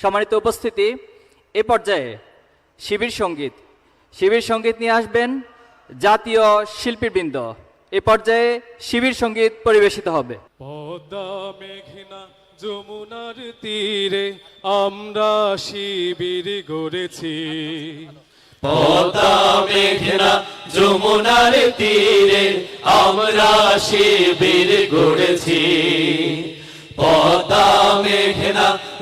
সম্মানিত উপস্থিতি এ পর্যায়ে শিবির সংগীত। শিবির সংগীত নিয়ে আসবেন জাতীয় শিল্পীবৃন্দ। এ পর্যায়ে শিবির সংগীত পরিবেশিত হবে। পদ্মা মেঘনা যমুনার তীরে আমরা শিবির গড়েছি। পদ্মা মেঘনা যমুনার তীরে আমরা শিবির গড়েছি। পদ্মা মেঘনা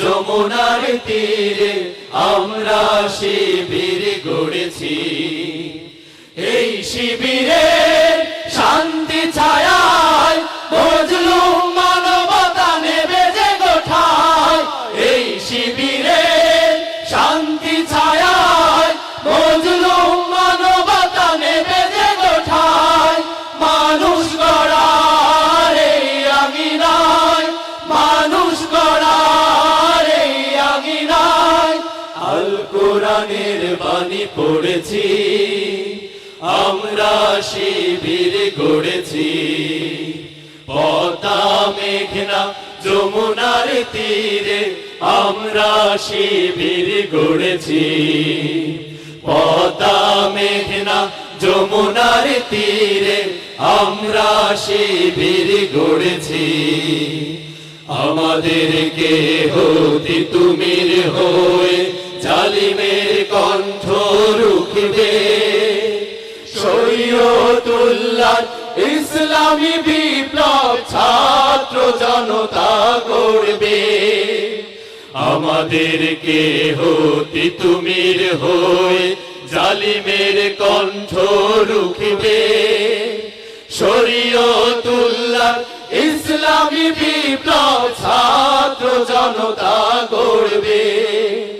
যমুনার তীরে আমরা শিবির গড়েছি। এই শিবিরে কোরআনের বাণী পড়েছি, আমরা শিবির গড়েছি। পদ্মা, মেঘনা, যমুনার তীরে আমরা শিবির গড়েছি। পদ্মা, মেঘনা, যমুনার তীরে আমরা শিবির গড়েছি। আমাদেরকে হতে তুমির হয়ে জালিমের কণ্ঠ রুখবে। শরীয়তুল্লাহ ইসলামী বিপ্লব ছাত্র জনতা করবে আমাদেরকে হতে তুমির হয়ে জালিমের কণ্ঠ রুখবে। শরীয়তুল্লাহ ইসলামী বিপ্লব ছাত্র জনতা এই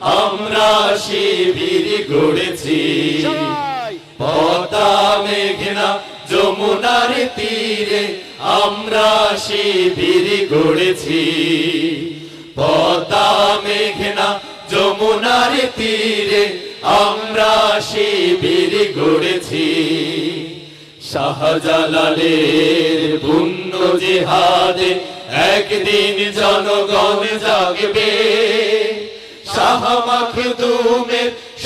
আমরা শিবির গড়েছি। পদ্মা মেঘনা যমুনার তীরে আমরা শিবির গড়েছি। পদ্মা মেঘনা যমুনার তীরে আমরা শিবির গড়েছি। শাহজালালের পুণ্য জেহাদে একদিন জনগণ জাগবে। শাহ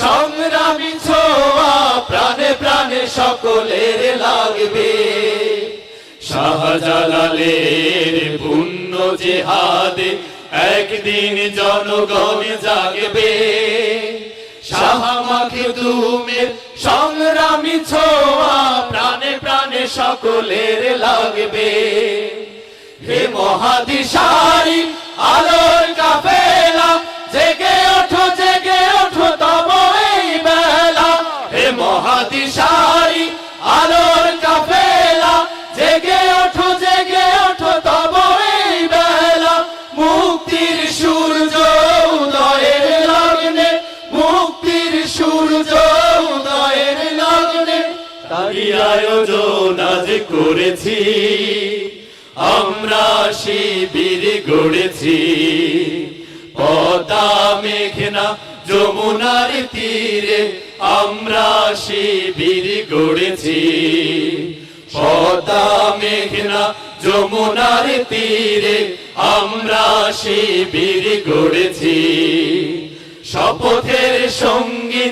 সংগ্রামী ছোঁয়া, প্রাণে প্রাণে সকলের লাগবে। শাহজালালের পুণ্য জেহাদে একদিন জনগণ জাগবে। শাহ সংগ্রামী ছোয়া, প্রাণে প্রাণে সকলের লাগবে। হে মহাদিশারি আলোর সূর্য উদয়ের লগ্নে তারি আয়োজন আজ করেছি। আমরা শিবির গড়েছি। পদ্মা, মেঘনা, যমুনার তীরে আমরা শিবির গড়েছি। পদ্মা, মেঘনা, যমুনার তীরে আমরা শিবির গড়েছি। শপথের সঙ্গীন